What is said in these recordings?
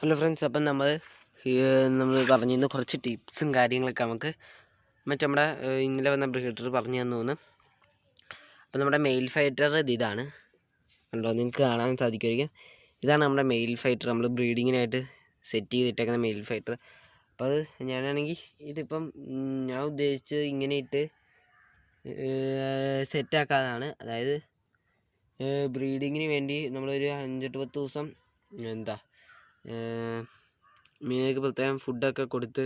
Hello friends അപ്പം നമ്മൾ നമ്മൾ പറഞ്ഞു പറഞ്ഞിരുന്ന കുറച്ച് ടിപ്സും കാര്യങ്ങളൊക്കെ നമുക്ക് മറ്റേ നമ്മുടെ ഇന്നലെ വന്ന ബ്രീഡർ പറഞ്ഞു തന്നു തോന്നുന്നു അപ്പം നമ്മുടെ മെയിൽ ഫൈറ്റർ ഇത് ഇതാണ്. കണ്ടോ? നിങ്ങൾക്ക് കാണാൻ സാധിക്കുമായിരിക്കും. ഇതാണ് നമ്മുടെ മെയിൽ ഫൈറ്റർ നമ്മൾ ബ്രീഡിങ്ങിനായിട്ട് സെറ്റ് ചെയ്തിട്ടേക്കുന്ന മെയിൽ ഫൈറ്റർ അപ്പോൾ അത് ഞാനാണെങ്കിൽ ഇതിപ്പം ഞാൻ ഉദ്ദേശിച്ചത് ഇങ്ങനെ ഇട്ട് സെറ്റാക്കാതാണ് അതായത് ബ്രീഡിങ്ങിന് വേണ്ടി നമ്മളൊരു അഞ്ചെട്ട് പത്ത് ദിവസം എന്താ മീനുകൾക്ക് പ്രത്യേകം ഫുഡൊക്കെ കൊടുത്ത്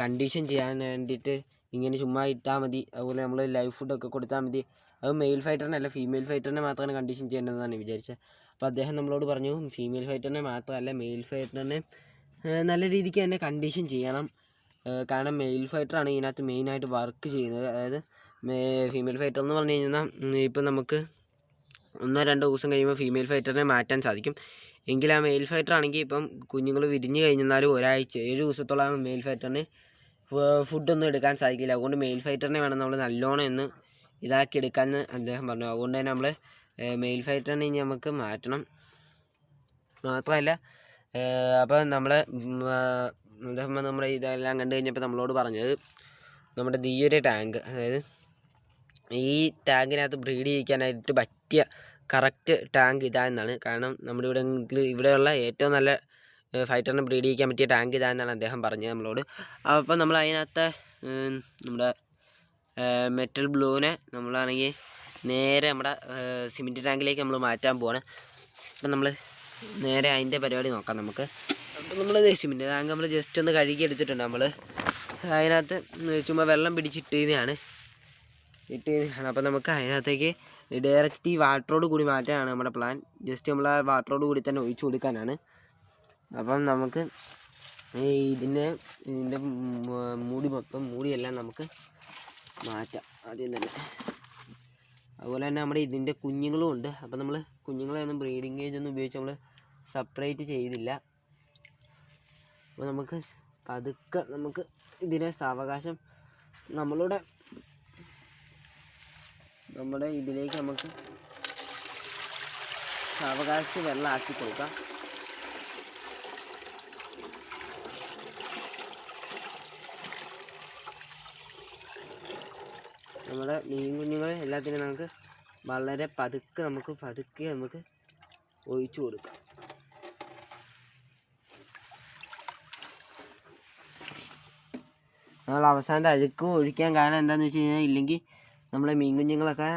കണ്ടീഷൻ ചെയ്യാൻ വേണ്ടിയിട്ട് ഇങ്ങനെ ചുമ്മാ ഇട്ടാൽ മതി. അതുപോലെ നമ്മൾ ലൈവ് ഫുഡൊക്കെ കൊടുത്താൽ മതി. അത് മെയിൽ ഫൈറ്ററിനല്ല ഫീമെയിൽ ഫൈറ്ററിനെ മാത്രമാണ് കണ്ടീഷൻ ചെയ്യേണ്ടതെന്നാണ് വിചാരിച്ചത് അപ്പോൾ അദ്ദേഹം നമ്മളോട് പറഞ്ഞു ഫീമെയിൽ ഫൈറ്ററിനെ മാത്രമല്ല മെയിൽ ഫൈറ്ററിനെ നല്ല രീതിക്ക് തന്നെ കണ്ടീഷൻ ചെയ്യണം. കാരണം മെയിൽ ഫൈറ്ററാണ് ഇതിനകത്ത് മെയിനായിട്ട് വർക്ക് ചെയ്യുന്നത്. അതായത് ഫീമെയിൽ ഫൈറ്റർ എന്ന് പറഞ്ഞു കഴിഞ്ഞാൽ ഇപ്പം നമുക്ക് ഒന്നോ രണ്ടോ ദിവസം കഴിയുമ്പോൾ ഫീമെയിൽ ഫൈറ്ററിനെ മാറ്റാൻ സാധിക്കും. എങ്കിൽ ആ മെയിൽ ഫൈറ്റർ ആണെങ്കിൽ ഇപ്പം കുഞ്ഞുങ്ങൾ വിരിഞ്ഞു കഴിഞ്ഞാലും ഒരാഴ്ച ഏഴ് ദിവസത്തോളം മെയിൽ ഫൈറ്ററിന് ഫുഡൊന്നും എടുക്കാൻ സാധിക്കില്ല. അതുകൊണ്ട് മെയിൽ ഫൈറ്ററിനെ വേണം നമ്മൾ നല്ലോണം എന്ന് ഇതാക്കി എടുക്കാമെന്ന് അദ്ദേഹം പറഞ്ഞു. അതുകൊണ്ട് തന്നെ നമ്മൾ മെയിൽ ഫൈറ്ററിനെ ഇനി നമുക്ക് മാറ്റണം. മാത്രമല്ല അപ്പോൾ നമ്മൾ അദ്ദേഹം നമ്മൾ ഇതെല്ലാം കണ്ടു കഴിഞ്ഞപ്പോൾ നമ്മളോട് പറഞ്ഞത് നമ്മുടെ ഈ ടാങ്ക് അതായത് ഈ ടാങ്കിനകത്ത് ബ്രീഡ് ചെയ്യിക്കാനായിട്ട് പറ്റിയ കറക്റ്റ് ടാങ്ക് ഇതാണെന്നാണ് കാരണം നമ്മുടെ ഇവിടെ ഇവിടെയുള്ള ഏറ്റവും നല്ല ഫൈറ്ററിനെ ബ്രീഡ് ചെയ്യിക്കാൻ പറ്റിയ ടാങ്ക് ഇതാണെന്നാണ് അദ്ദേഹം പറഞ്ഞത് നമ്മളോട്. അപ്പോൾ നമ്മൾ അതിനകത്ത് നമ്മുടെ മെറ്റൽ ബ്ലൂവിനെ നമ്മളാണെങ്കിൽ നേരെ നമ്മുടെ സിമെന്റ് ടാങ്കിലേക്ക് നമ്മൾ മാറ്റാൻ പോവാണ്. അപ്പം നമ്മൾ നേരെ അതിന്റെ പരിപാടി നോക്കാം നമുക്ക്. അപ്പം നമ്മൾ സിമെന്റ് ടാങ്ക് നമ്മൾ ജസ്റ്റ് ഒന്ന് കഴുകി എടുത്തിട്ടുണ്ട് നമ്മൾ. അതിനകത്ത് ചുമ്മാ വെള്ളം പിടിച്ചിട്ടതാണ് ഇട്ട് കഴിഞ്ഞാണ് അപ്പോൾ നമുക്ക് അതിനകത്തേക്ക് ഡയറക്റ്റ് ഈ വാട്ടറോട് കൂടി മാറ്റാനാണ് നമ്മുടെ പ്ലാൻ ജസ്റ്റ് നമ്മൾ ആ വാട്ടറോട് കൂടി തന്നെ ഒഴിച്ചു കൊടുക്കാനാണ്. അപ്പം നമുക്ക് ഈ ഇതിന്റെ ഇതിന്റെ മൂടി മൊത്തം മൂടിയെല്ലാം നമുക്ക് മാറ്റാം ആദ്യം തന്നെ. അതുപോലെ തന്നെ നമ്മുടെ ഇതിന്റെ കുഞ്ഞുങ്ങളും ഉണ്ട്. അപ്പം നമ്മൾ കുഞ്ഞുങ്ങളെ ഒന്നും ബ്രീഡിങ് ഏജ് ഒന്നും ഉപയോഗിച്ച് നമ്മൾ സെപ്പറേറ്റ് ചെയ്തില്ല. അപ്പോൾ നമുക്ക് പതുക്കെ നമുക്ക് ഇതിനെ സാവകാശം നമ്മളുടെ നമ്മുടെ ഇതിലേക്ക് നമുക്ക് സാവകാശം വെള്ളം ആക്കി കൊടുക്കാം. നമ്മുടെ മീൻ കുഞ്ഞുങ്ങളെ എല്ലാത്തിനും നമുക്ക് വളരെ പതുക്കെ നമുക്ക് പതുക്കെ നമുക്ക് ഒഴിച്ചു കൊടുക്കാം. നമ്മൾ അവസാനത്തെ അഴുക്കും ഒഴിക്കാൻ കാരണം എന്താണെന്ന് വെച്ച് കഴിഞ്ഞാൽ ഇല്ലെങ്കിൽ നമ്മളെ മീൻ കുഞ്ഞുങ്ങളൊക്കെ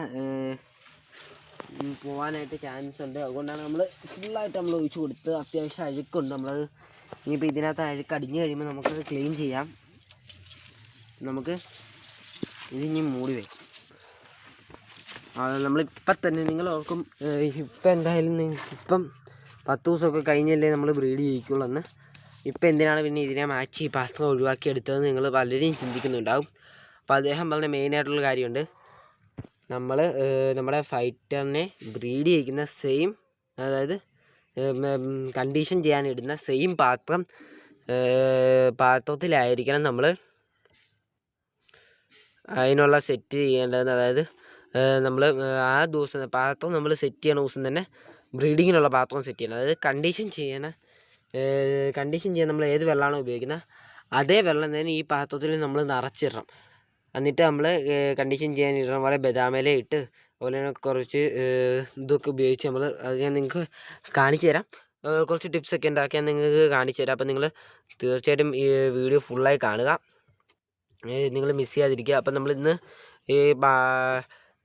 പോകാനായിട്ട് ചാൻസ് ഉണ്ട്. അതുകൊണ്ടാണ് നമ്മൾ ഫുള്ളായിട്ട് നമ്മൾ ഒഴിച്ചു കൊടുത്ത് അത്യാവശ്യം അഴുക്കുണ്ട്. നമ്മൾ ഇനിയിപ്പോൾ ഇതിനകത്ത് അഴുക്ക് അടിഞ്ഞു കഴിയുമ്പോൾ നമുക്ക് ക്ലീൻ ചെയ്യാം. നമുക്ക് ഇതിനി മൂടി വയ്ക്കും നമ്മളിപ്പം തന്നെ നിങ്ങൾ ഓർക്കും ഇപ്പം എന്തായാലും ഇപ്പം പത്ത് ദിവസമൊക്കെ കഴിഞ്ഞല്ലേ നമ്മൾ ബ്രീഡ് ചെയ്യിക്കുള്ളൂ എന്ന്. ഇപ്പം എന്തിനാണ് പിന്നെ ഇതിനെ മാറ്റി ഈ പാസ്ത്രം ഒഴിവാക്കി എടുത്തതെന്ന് നിങ്ങൾ പലരെയും ചിന്തിക്കുന്നുണ്ടാവും. അപ്പോൾ അദ്ദേഹം പറഞ്ഞ മെയിനായിട്ടുള്ള കാര്യമുണ്ട്. നമ്മൾ നമ്മുടെ ഫൈറ്ററിനെ ബ്രീഡ് ചെയ്യിക്കുന്ന സെയിം അതായത് കണ്ടീഷൻ ചെയ്യാനിടുന്ന സെയിം പാത്രം പാത്രത്തിലായിരിക്കണം നമ്മൾ അതിനുള്ള സെറ്റ് ചെയ്യേണ്ടത് അതായത് നമ്മൾ ആ ദിവസം പാത്രം നമ്മൾ സെറ്റ് ചെയ്യണ ദിവസം തന്നെ ബ്രീഡിങ്ങിനുള്ള പാത്രം സെറ്റ് ചെയ്യണം. അതായത് കണ്ടീഷൻ ചെയ്യണ കണ്ടീഷൻ ചെയ്യാൻ നമ്മൾ ഏത് വെള്ളമാണോ ഉപയോഗിക്കുന്നത് അതേ വെള്ളം തന്നെ ഈ പാത്രത്തിൽ നമ്മൾ നിറച്ചിടണം. എന്നിട്ട് നമ്മൾ കണ്ടീഷൻ ചെയ്യാൻ ഇടണം. പോലെ ബദാമില ഇട്ട് അതുപോലെ തന്നെ കുറച്ച് ഇതൊക്കെ ഉപയോഗിച്ച് നമ്മൾ അത് ഞാൻ നിങ്ങൾക്ക് കാണിച്ചു തരാം. കുറച്ച് ടിപ്സൊക്കെ ഉണ്ടാക്കി ഞാൻ നിങ്ങൾക്ക് കാണിച്ചു തരാം. അപ്പോൾ നിങ്ങൾ തീർച്ചയായിട്ടും ഈ വീഡിയോ ഫുള്ളായി കാണുക. നിങ്ങൾ മിസ് ചെയ്യാതിരിക്കുക. അപ്പം നമ്മൾ ഇന്ന് ഈ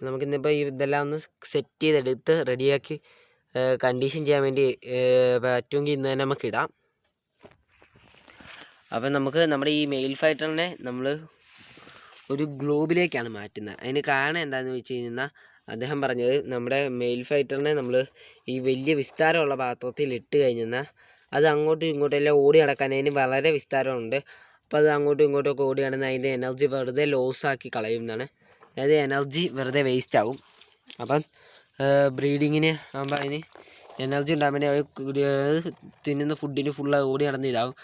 നമുക്കിന്നിപ്പോൾ ഈ ഇതെല്ലാം ഒന്ന് സെറ്റ് ചെയ്തെടുത്ത് റെഡിയാക്കി കണ്ടീഷൻ ചെയ്യാൻ വേണ്ടി പറ്റുമെങ്കിൽ ഇന്ന് തന്നെ നമുക്ക് ഇടാം. അപ്പം നമുക്ക് നമ്മുടെ ഈ മെയിൽ ഫൈറ്ററിനെ നമ്മൾ ഒരു ഗ്ലോബിലേക്കാണ് മാറ്റുന്നത്. അതിന് കാരണം എന്താണെന്ന് വെച്ച് കഴിഞ്ഞാൽ അദ്ദേഹം പറഞ്ഞത് നമ്മുടെ മെയിൽ ഫൈറ്ററിനെ നമ്മൾ ഈ വലിയ വിസ്താരമുള്ള പാത്രത്തിൽ ഇട്ട് കഴിഞ്ഞാൽ അത് അങ്ങോട്ടും ഇങ്ങോട്ടും എല്ലാം ഓടി നടക്കാൻ അതിന് വളരെ വിസ്താരമുണ്ട്. അപ്പോൾ അത് അങ്ങോട്ടും ഇങ്ങോട്ടും ഒക്കെ ഓടി നടന്ന് അതിന്റെ എനർജി വെറുതെ ലോസ് ആക്കി എന്നാണ്. അതായത് എനർജി വെറുതെ വേസ്റ്റ് ആവും. അപ്പം ബ്രീഡിങ്ങിന് ആകുമ്പോൾ അതിന് എനർജി ഉണ്ടാകാൻ വേണ്ടി അത് തിന്നുന്ന ഫുഡിന് ഫുള്ള് ഓടി നടന്ന് ഇതാകും.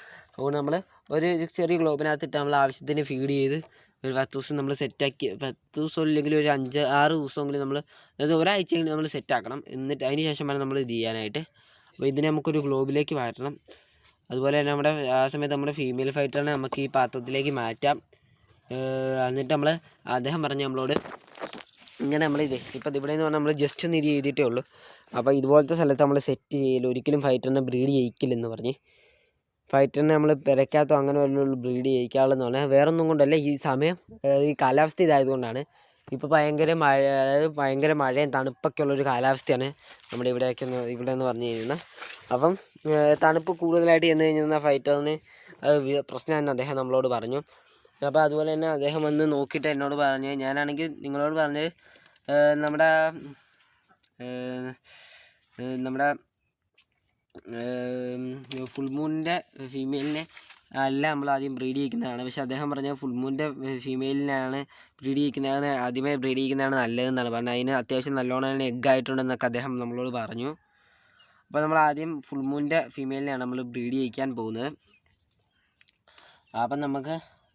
നമ്മൾ ഒരു ചെറിയ ഗ്ലോബിനകത്തിട്ട് നമ്മൾ ആവശ്യത്തിന് ഫീഡ് ചെയ്ത് ഒരു പത്ത് ദിവസം നമ്മൾ സെറ്റാക്കി പത്ത് ദിവസം ഇല്ലെങ്കിൽ ഒരു അഞ്ച് ആറ് ദിവസമെങ്കിലും നമ്മൾ അതായത് ഒരാഴ്ചയെങ്കിലും നമ്മൾ സെറ്റാക്കണം എന്നിട്ട് അതിന് ശേഷം വേണം നമ്മൾ ഇത് ചെയ്യാനായിട്ട്. അപ്പോൾ ഇതിനെ നമുക്കൊരു ഗ്ലോബിലേക്ക് മാറ്റണം. അതുപോലെ തന്നെ നമ്മുടെ ആ സമയത്ത് നമ്മുടെ ഫീമെയിൽ ഫൈറ്ററിനെ നമുക്ക് ഈ പാത്രത്തിലേക്ക് മാറ്റാം. എന്നിട്ട് നമ്മൾ അദ്ദേഹം പറഞ്ഞു നമ്മളോട് ഇങ്ങനെ നമ്മൾ ഇത് ഇപ്പം ഇവിടെ എന്ന് പറഞ്ഞാൽ നമ്മൾ ജസ്റ്റ് ഒന്ന് ഇത് ചെയ്തിട്ടേ ഉള്ളൂ. അപ്പോൾ ഇതുപോലത്തെ സ്ഥലത്ത് നമ്മൾ സെറ്റ് ചെയ്യില്ല ഒരിക്കലും ഫൈറ്ററിനെ ബ്രീഡ് ചെയ്യിക്കില്ലെന്ന് പറഞ്ഞ്. ഫൈറ്ററിനെ നമ്മൾ പെരയ്ക്കകത്തോ അങ്ങനെ വല്ലതും ബ്രീഡ് ചെയ്യിക്കാനുള്ളതെന്ന് പറഞ്ഞാൽ വേറെ ഒന്നും കൊണ്ടല്ല. ഈ സമയം ഈ കാലാവസ്ഥ ഇതായതുകൊണ്ടാണ്. ഇപ്പോൾ ഭയങ്കര മഴ അതായത് ഭയങ്കര മഴയും തണുപ്പൊക്കെ ഉള്ളൊരു കാലാവസ്ഥയാണ് നമ്മുടെ ഇവിടെയൊക്കെ ഇവിടെ എന്ന് പറഞ്ഞു കഴിഞ്ഞാൽ അപ്പം തണുപ്പ് കൂടുതലായിട്ട് ചെന്ന് കഴിഞ്ഞാൽ ഫൈറ്ററിന് പ്രശ്നമാണെന്ന് അദ്ദേഹം നമ്മളോട് പറഞ്ഞു. അപ്പോൾ അതുപോലെ തന്നെ അദ്ദേഹം വന്ന് നോക്കിയിട്ട് എന്നോട് പറഞ്ഞ് ഞാനാണെങ്കിൽ നിങ്ങളോട് പറഞ്ഞത് നമ്മുടെ നമ്മുടെ ഫുൾ മൂണിന്റെ ഫീമെയിലിനെ അല്ല നമ്മൾ ആദ്യം ബ്രീഡ് ചെയ്യിക്കുന്നതാണ് പക്ഷേ അദ്ദേഹം പറഞ്ഞ ഫുൾ മൂണിന്റെ ഫീമെയിലിനാണ് ബ്രീഡ് ചെയ്യിക്കുന്നതാണ് ആദ്യമേ ബ്രീഡ് ചെയ്യിക്കുന്നതാണ് നല്ലതെന്നാണ് പറഞ്ഞത്. അതിന് അത്യാവശ്യം നല്ലോണം എഗ് ആയിട്ടുണ്ടെന്നൊക്കെ അദ്ദേഹം നമ്മളോട് പറഞ്ഞു. അപ്പോൾ നമ്മൾ ആദ്യം ഫുൾ മൂണിന്റെ ഫീമെയിലിനെയാണ് നമ്മൾ ബ്രീഡ് ചെയ്യിക്കാൻ പോകുന്നത്. അപ്പം നമുക്ക്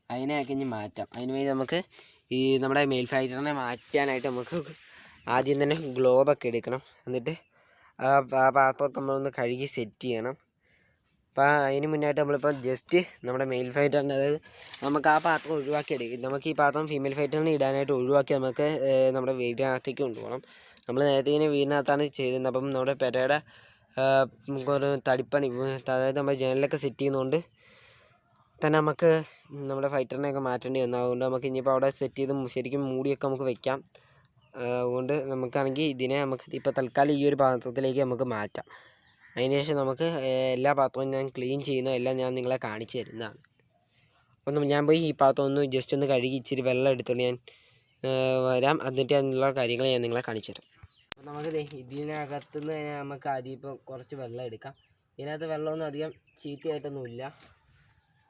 അതിനെയൊക്കെ ഇനി മാറ്റാം. അതിന് വേണ്ടി നമുക്ക് ഈ നമ്മുടെ മെയിൽ ഫൈറ്ററിനെ മാറ്റാനായിട്ട് നമുക്ക് ആദ്യം തന്നെ ഗ്ലോബൊക്കെ എടുക്കണം. എന്നിട്ട് പാത്രമൊക്കെ നമ്മളൊന്ന് കഴുകി സെറ്റ് ചെയ്യണം. അപ്പോൾ അതിന് മുന്നായിട്ട് നമ്മളിപ്പോൾ ജസ്റ്റ് നമ്മുടെ മെയിൽ ഫൈറ്ററിന്റെ അതായത് നമുക്ക് ആ പാത്രം ഒഴിവാക്കി എടുക്കും നമുക്ക് ഈ പാത്രം ഫീമെയിൽ ഫൈറ്ററിന് ഇടാനായിട്ട് ഒഴിവാക്കി നമുക്ക് നമ്മുടെ വീടിനകത്തേക്ക് കൊണ്ടുപോകണം. നമ്മൾ നേരത്തെ ഇങ്ങനെ വീടിനകത്താണ് ചെയ്തിരുന്നത്. അപ്പം നമ്മുടെ പെരയുടെ ഒരു തടിപ്പണി അതായത് നമ്മൾ ജനലൊക്കെ സെറ്റ് ചെയ്യുന്നതുകൊണ്ട് തന്നെ നമുക്ക് നമ്മുടെ ഫൈറ്ററിനെയൊക്കെ മാറ്റേണ്ടി വന്നു. അതുകൊണ്ട് നമുക്ക് ഇനിയിപ്പോൾ അവിടെ സെറ്റ് ചെയ്ത് ശരിക്കും മൂടിയൊക്കെ നമുക്ക് വെക്കാം. അതുകൊണ്ട് നമുക്കാണെങ്കിൽ ഇതിനെ നമുക്ക് ഇപ്പോൾ തൽക്കാലം ഈ ഒരു പാത്രത്തിലേക്ക് നമുക്ക് മാറ്റാം. അതിനുശേഷം നമുക്ക് എല്ലാ പാത്രവും ഞാൻ ക്ലീൻ ചെയ്യുന്ന. എല്ലാം ഞാൻ നിങ്ങളെ കാണിച്ചു തരുന്നതാണ്. അപ്പം ഞാൻ പോയി ഈ പാത്രം ഒന്ന് ജസ്റ്റ് ഒന്ന് കഴുകി ഇച്ചിരി വെള്ളം എടുത്തോണ്ട് ഞാൻ വരാം. എന്നിട്ട് അതിനുള്ള കാര്യങ്ങൾ ഞാൻ നിങ്ങളെ കാണിച്ചു തരാം. അപ്പം നമുക്ക് ദേ ഇതിനകത്തുനിന്ന് തന്നെ നമുക്ക് ആദ്യം ഇപ്പോൾ കുറച്ച് വെള്ളം എടുക്കാം. ഇതിനകത്ത് വെള്ളമൊന്നും അധികം ചീത്തയായിട്ടൊന്നുമില്ല.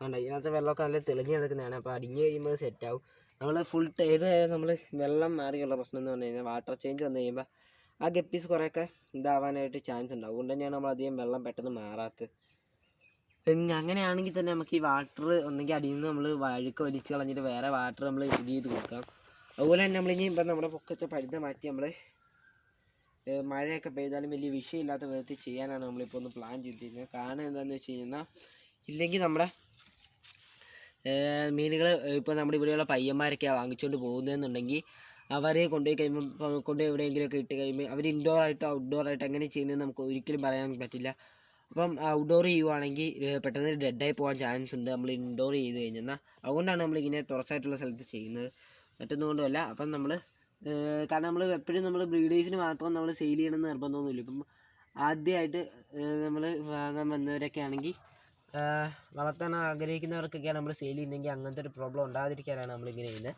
വേണ്ട ഇതിനകത്ത് വെള്ളമൊക്കെ നല്ല തെളിഞ്ഞു കിടക്കുന്നതാണ്. അപ്പോൾ അടിഞ്ഞ് കഴിയുമ്പോൾ സെറ്റ് ആവും. നമ്മൾ ഫുൾ ഇത് നമ്മൾ വെള്ളം മാറിയുള്ള പ്രശ്നം എന്ന് പറഞ്ഞു കഴിഞ്ഞാൽ വാട്ടർ ചേഞ്ച് വന്നു കഴിയുമ്പോൾ ആ ഗപ്പീസ് കുറേയൊക്കെ ഇതാവാനായിട്ട് ചാൻസ് ഉണ്ടാവും. അതുകൊണ്ട് തന്നെയാണ് നമ്മൾ അധികം വെള്ളം പെട്ടെന്ന് മാറാത്തത്. അങ്ങനെയാണെങ്കിൽ തന്നെ നമുക്ക് ഈ വാട്ടർ ഒന്നെങ്കിൽ അടിയിൽ നിന്ന് നമ്മൾ വഴുക്ക വലിച്ച് കളഞ്ഞിട്ട് വേറെ വാട്ടർ നമ്മൾ ഇത് ചെയ്ത് കൊടുക്കാം. അതുപോലെ തന്നെ നമ്മൾ ഇനി ഇപ്പം നമ്മുടെ പൊക്കത്തെ പഴുത മാറ്റി നമ്മൾ മഴയൊക്കെ പെയ്താലും വലിയ വിഷയമില്ലാത്ത വിധത്തിൽ ചെയ്യാനാണ് നമ്മളിപ്പോൾ ഒന്ന് പ്ലാൻ ചെയ്തിരിക്കുന്നത്. കാരണം എന്താണെന്ന് വെച്ച് കഴിഞ്ഞാൽ ഇല്ലെങ്കിൽ നമ്മുടെ മീനുകൾ ഇപ്പോൾ നമ്മുടെ ഇവിടെയുള്ള പയ്യന്മാരൊക്കെയാണ് വാങ്ങിച്ചുകൊണ്ട് പോകുന്നതെന്നുണ്ടെങ്കിൽ അവരെ കൊണ്ടുപോയി കഴിയുമ്പോൾ കൊണ്ടുപോയി എവിടെയെങ്കിലുമൊക്കെ ഇട്ട് കഴിയുമ്പോൾ അവർ ഇൻഡോർ ആയിട്ടോ ഔട്ട്ഡോർ ആയിട്ടോ എങ്ങനെ ചെയ്യുന്നത് നമുക്ക് ഒരിക്കലും പറയാൻ പറ്റില്ല. അപ്പം ഔട്ട്ഡോർ ചെയ്യുവാണെങ്കിൽ പെട്ടെന്ന് ഡെഡായി പോകാൻ ചാൻസ് ഉണ്ട്. നമ്മൾ ഇൻഡോർ ചെയ്ത് കഴിഞ്ഞാൽ അതുകൊണ്ടാണ് നമ്മളിങ്ങനെ തുറസായിട്ടുള്ള സ്ഥലത്ത് ചെയ്യുന്നത്. മറ്റൊന്നുകൊണ്ടുമല്ല. അപ്പം നമ്മൾ കാരണം നമ്മൾ എപ്പോഴും നമ്മൾ ബ്രീഡേഴ്സിന് മാത്രം നമ്മൾ സെയിൽ ചെയ്യണമെന്ന് നിർബന്ധമൊന്നുമില്ല. ഇപ്പം ആദ്യമായിട്ട് നമ്മൾ വാങ്ങാൻ വന്നവരൊക്കെ ആണെങ്കിൽ വളർത്താൻ ആഗ്രഹിക്കുന്നവർക്കൊക്കെയാണ് നമ്മൾ സെയിൽ ചെയ്യുന്നെങ്കിൽ അങ്ങനത്തെ ഒരു പ്രോബ്ലം ഉണ്ടാകാതിരിക്കാനാണ് നമ്മളിങ്ങനെ ചെയ്യുന്നത്.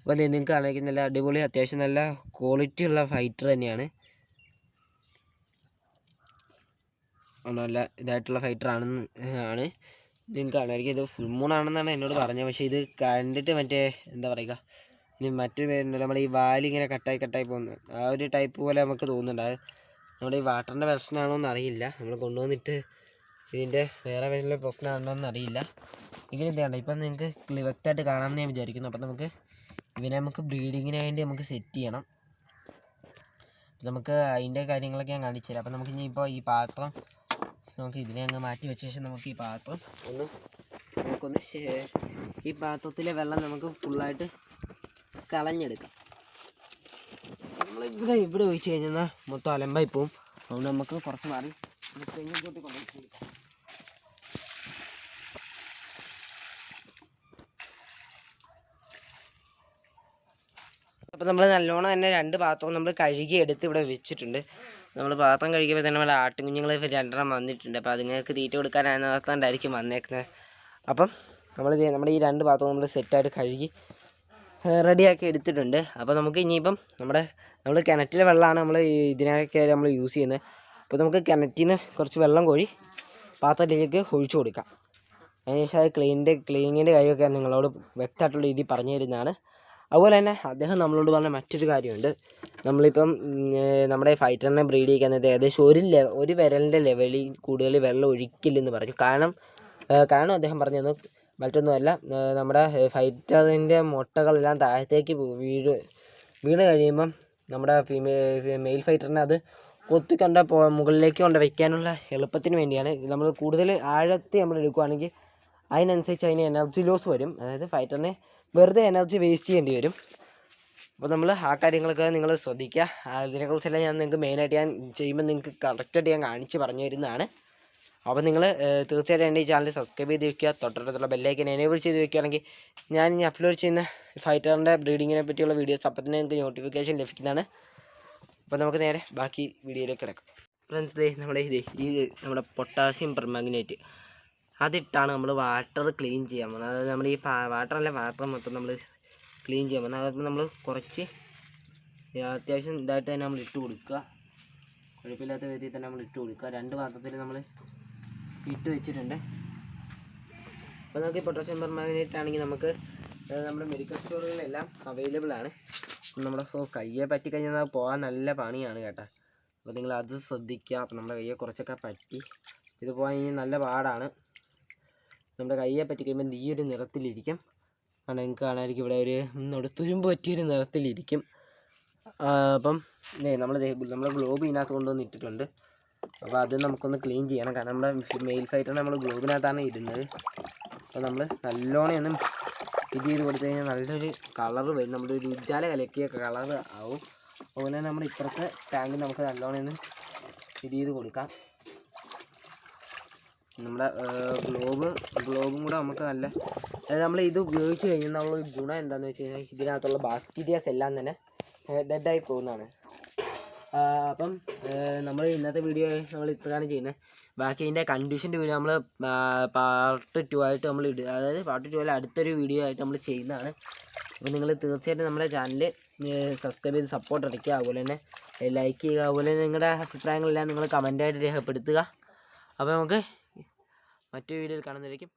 അപ്പോൾ നിങ്ങൾക്ക് ആണെങ്കിൽ നല്ല അടിപൊളി അത്യാവശ്യം നല്ല ക്വാളിറ്റി ഉള്ള ഫൈറ്റർ തന്നെയാണ്. നല്ല ഇതായിട്ടുള്ള ഫൈറ്റർ ആണെന്ന് ആണ്. നിങ്ങൾക്ക് കാണുമായിരിക്കും ഇത് ഫുൾ മൂൺ ആണെന്നാണ് എന്നോട് പറഞ്ഞത്. പക്ഷേ ഇത് കണ്ടിട്ട് മറ്റേ എന്താ പറയുക ഇനി മറ്റൊരു പേരുണ്ടല്ലോ നമ്മുടെ ഈ വാലി ഇങ്ങനെ കട്ടായി കട്ടായി പോകുന്നത് ആ ഒരു ടൈപ്പ് പോലെ നമുക്ക് തോന്നുന്നുണ്ട്. നമ്മുടെ ഈ വാട്ടറിന്റെ പ്രശ്നമാണോ എന്ന് അറിയില്ല നമ്മൾ കൊണ്ടുവന്നിട്ട് ഇതിന്റെ വേറെ വല്ല പ്രശ്നമാണോ എന്ന് അറിയില്ല. എങ്കിലും ചെയ്യണ്ട ഇപ്പം നിങ്ങൾക്ക് വ്യക്തമായിട്ട് കാണാമെന്ന് ഞാൻ വിചാരിക്കുന്നു. അപ്പം നമുക്ക് ഇവനെ നമുക്ക് ബ്രീഡിങ്ങിന് വേണ്ടി നമുക്ക് സെറ്റ് ചെയ്യണം. നമുക്ക് അതിന്റെ കാര്യങ്ങളൊക്കെ ഞാൻ കാണിച്ചു തരാം. അപ്പം നമുക്ക് ഇനി ഇപ്പോൾ ഈ പാത്രം നമുക്ക് ഇതിനെ അങ്ങ് മാറ്റി വെച്ച ശേഷം നമുക്ക് ഈ പാത്രം ഒന്ന് നമുക്കൊന്ന് ഈ പാത്രത്തിലെ വെള്ളം നമുക്ക് ഫുള്ളായിട്ട് കളഞ്ഞെടുക്കാം. നമ്മൾ ഇവിടെ ഇവിടെ ഒഴിച്ച് കഴിഞ്ഞാൽ മൊത്തം അലമ്പായി പോവും. അതുകൊണ്ട് നമുക്ക് കുറച്ച് മാറി തെങ്ങിൻ കൂട്ടി കൊണ്ടുപോയി കൊടുക്കാം അപ്പോൾ നമ്മൾ നല്ലോണം തന്നെ രണ്ട് പാത്രവും നമ്മൾ കഴുകി എടുത്ത് ഇവിടെ വെച്ചിട്ടുണ്ട്. നമ്മൾ പാത്രം കഴുകിയപ്പോൾ തന്നെ നമ്മുടെ ആട്ടുകുഞ്ഞുങ്ങൾ രണ്ടെണ്ണം വന്നിട്ടുണ്ട്. അപ്പോൾ അതുങ്ങൾക്ക് തീറ്റ കൊടുക്കാനായിരുന്നാണ്ടായിരിക്കും വന്നേക്കുന്നത് അപ്പം നമ്മൾ നമ്മുടെ ഈ രണ്ട് പാത്രവും നമ്മൾ സെറ്റായിട്ട് കഴുകി റെഡിയാക്കി എടുത്തിട്ടുണ്ട്. അപ്പോൾ നമുക്ക് ഇനിയിപ്പം നമ്മുടെ നമ്മൾ കിണറ്റിലെ വെള്ളമാണ് നമ്മൾ ഇതിനൊക്കെ നമ്മൾ യൂസ് ചെയ്യുന്നത് അപ്പോൾ നമുക്ക് കിണറ്റിൽ നിന്ന് കുറച്ച് വെള്ളം കോഴി പാത്രത്തിലേക്ക് ഒഴിച്ചു കൊടുക്കാം. അതിനുശേഷം അത് ക്ലീനിന്റെ ക്ലീനിങ്ങിന്റെ കാര്യമൊക്കെ നിങ്ങളോട് വ്യക്തമായിട്ടുള്ള രീതിയിൽ പറഞ്ഞു തരുന്നതാണ് അതുപോലെ തന്നെ അദ്ദേഹം നമ്മളോട് പറഞ്ഞ മറ്റൊരു കാര്യമുണ്ട്. നമ്മളിപ്പം നമ്മുടെ ഫൈറ്ററിനെ ബ്രീഡ് ചെയ്യിക്കുന്നത് ഏകദേശം ഒരു ലെ ഒരു വിരലിന്റെ ലെവലിൽ കൂടുതൽ വെള്ളം ഒഴിക്കില്ലെന്ന് പറഞ്ഞു. കാരണം കാരണം അദ്ദേഹം പറഞ്ഞത് മറ്റൊന്നുമല്ല നമ്മുടെ ഫൈറ്ററിന്റെ മുട്ടകളെല്ലാം താഴത്തേക്ക് വീഴ് വീണ് കഴിയുമ്പം നമ്മുടെ ഫീമെയിൽ മെയിൽ ഫൈറ്ററിനെ അത് കൊത്തിക്കൊണ്ട് മുകളിലേക്ക് കൊണ്ട് വയ്ക്കാനുള്ള എളുപ്പത്തിന് വേണ്ടിയാണ്. നമ്മൾ കൂടുതൽ ആഴത്തിൽ നമ്മൾ എടുക്കുകയാണെങ്കിൽ അതിനനുസരിച്ച് അതിന് എനർജി ലോസ് വരും. അതായത് ഫൈറ്ററിന് വെറുതെ എനർജി വേസ്റ്റ് ചെയ്യേണ്ടി വരും. അപ്പോൾ നമ്മൾ ആ കാര്യങ്ങളൊക്കെ നിങ്ങൾ ശ്രദ്ധിക്കുക. അതിനെക്കുറിച്ചെല്ലാം ഞാൻ നിങ്ങൾക്ക് മെയിനായിട്ട് ഞാൻ ചെയ്യുമ്പോൾ നിങ്ങൾക്ക് കറക്റ്റായിട്ട് ഞാൻ കാണിച്ച് പറഞ്ഞു തരുന്നതാണ്. അപ്പോൾ നിങ്ങൾ തീർച്ചയായിട്ടും എന്റെ ഈ ചാനൽ സബ്സ്ക്രൈബ് ചെയ്ത് വെക്കുക. തൊട്ടടുത്തുള്ള ബെല്ലൈക്കൻ എനേബിൾ ചെയ്ത് വെക്കുകയാണെങ്കിൽ ഞാൻ ഇനി അപ്ലോഡ് ചെയ്യുന്ന ഫൈറ്ററിന്റെ ബ്രീഡിങ്ങിനെ പറ്റിയുള്ള വീഡിയോസ് അപ്പം തന്നെ നിങ്ങൾക്ക് നോട്ടിഫിക്കേഷൻ ലഭിക്കുന്നതാണ്. അപ്പോൾ നമുക്ക് നേരെ ബാക്കി വീഡിയോയിലേക്ക് കിടക്കാം. ഫ്രണ്ട്സ് ദേ നമ്മുടെ ഇത് ഈ നമ്മുടെ പൊട്ടാസ്യം പെർമാഗ്നേറ്റ് അതിട്ടാണ് നമ്മൾ വാട്ടർ ക്ലീൻ ചെയ്യാൻ പോകുന്നത്. അതായത് നമ്മൾ ഈ വാട്ടറല്ല പാത്രം മൊത്തം നമ്മൾ ക്ലീൻ ചെയ്യാൻ പോകുന്നത്. അതിപ്പോൾ നമ്മൾ കുറച്ച് അത്യാവശ്യം ഇതായിട്ട് തന്നെ നമ്മൾ ഇട്ട് കൊടുക്കുക. കുഴപ്പമില്ലാത്ത വിധത്തിൽ തന്നെ നമ്മൾ ഇട്ട് കൊടുക്കുക. രണ്ട് പാത്രത്തിൽ നമ്മൾ ഇട്ട് വെച്ചിട്ടുണ്ട്. അപ്പോൾ നമുക്ക് പൊട്ടാസ്യം പെർമാഗ്നേറ്റ് ആണെങ്കിൽ നമുക്ക് നമ്മുടെ മെഡിക്കൽ സ്റ്റോറുകളിലെല്ലാം അവൈലബിൾ ആണ്. നമ്മുടെ കയ്യെ പറ്റി കഴിഞ്ഞാൽ പോകാൻ നല്ല പണിയാണ് കേട്ടോ. അപ്പോൾ നിങ്ങൾ അത് ശ്രദ്ധിക്കുക. അപ്പോൾ നമ്മുടെ കയ്യെ കുറച്ചൊക്കെ പറ്റി. ഇത് പോകാൻ നല്ല പാടാണ്. നമ്മുടെ കയ്യെ പറ്റി കഴിയുമ്പോൾ ഈ ഒരു നിറത്തിലിരിക്കും. കാരണം നിങ്ങൾക്ക് കാണാതിരിക്കും ഇവിടെ ഒരു നമ്മുടെ തുരുമ്പ് പറ്റിയൊരു നിറത്തിലിരിക്കും. അപ്പം നമ്മൾ നമ്മുടെ ഗ്ലോബ് ഇതിനകത്ത് കൊണ്ടുവന്ന് ഇട്ടിട്ടുണ്ട്. അപ്പോൾ അത് നമുക്കൊന്ന് ക്ലീൻ ചെയ്യണം. കാരണം നമ്മുടെ മെയിൽ ഫൈറ്റർ നമ്മൾ ഗ്ലോബിനകത്താണ് ഇടുന്നത്. അപ്പോൾ നമ്മൾ നല്ലോണം ഒന്ന് ഇത് ചെയ്ത് കൊടുത്തു കഴിഞ്ഞാൽ നല്ലൊരു കളർ വരും. നമ്മുടെ ഒരു ഉജ്ജാല കലക്കിയ കളർ ആവും. അതുപോലെ തന്നെ നമ്മുടെ ഇപ്പുറത്തെ ടാങ്കിൽ നമുക്ക് നല്ലോണം ഒന്ന് ഇത് ചെയ്ത് കൊടുക്കാം. നമ്മുടെ ഗ്ലോബ് ഗ്ലോബും കൂടെ നമുക്ക് നല്ല അതായത് നമ്മൾ ഇത് ഉപയോഗിച്ച് കഴിഞ്ഞാൽ നമ്മൾ ഗുണം എന്താണെന്ന് വെച്ച് കഴിഞ്ഞാൽ ഇതിനകത്തുള്ള ബാക്ടീരിയാസ് എല്ലാം തന്നെ ഡെഡായി പോകുന്നതാണ്. അപ്പം നമ്മൾ ഇന്നത്തെ വീഡിയോ നമ്മൾ ഇത്രയാണ് ചെയ്യുന്നത്. ബാക്കി അതിന്റെ കണ്ടീഷന്റെ വീഡിയോ നമ്മൾ പാർട്ട് ടു ആയിട്ട് നമ്മൾ ഇടുക അതായത് പാർട്ട് ടു അല്ല അടുത്തൊരു വീഡിയോ ആയിട്ട് നമ്മൾ ചെയ്യുന്നതാണ്. അപ്പോൾ നിങ്ങൾ തീർച്ചയായിട്ടും നമ്മുടെ ചാനൽ സബ്സ്ക്രൈബ് ചെയ്ത് സപ്പോർട്ട് അടിക്കുക അതുപോലെ തന്നെ ലൈക്ക് ചെയ്യുക. അതുപോലെ നിങ്ങളുടെ അഭിപ്രായങ്ങളെല്ലാം നിങ്ങൾ കമന്റായിട്ട് രേഖപ്പെടുത്തുക. അപ്പോൾ നമുക്ക് മറ്റൊരു വീഡിയോയിൽ കാണുന്നതായിരിക്കും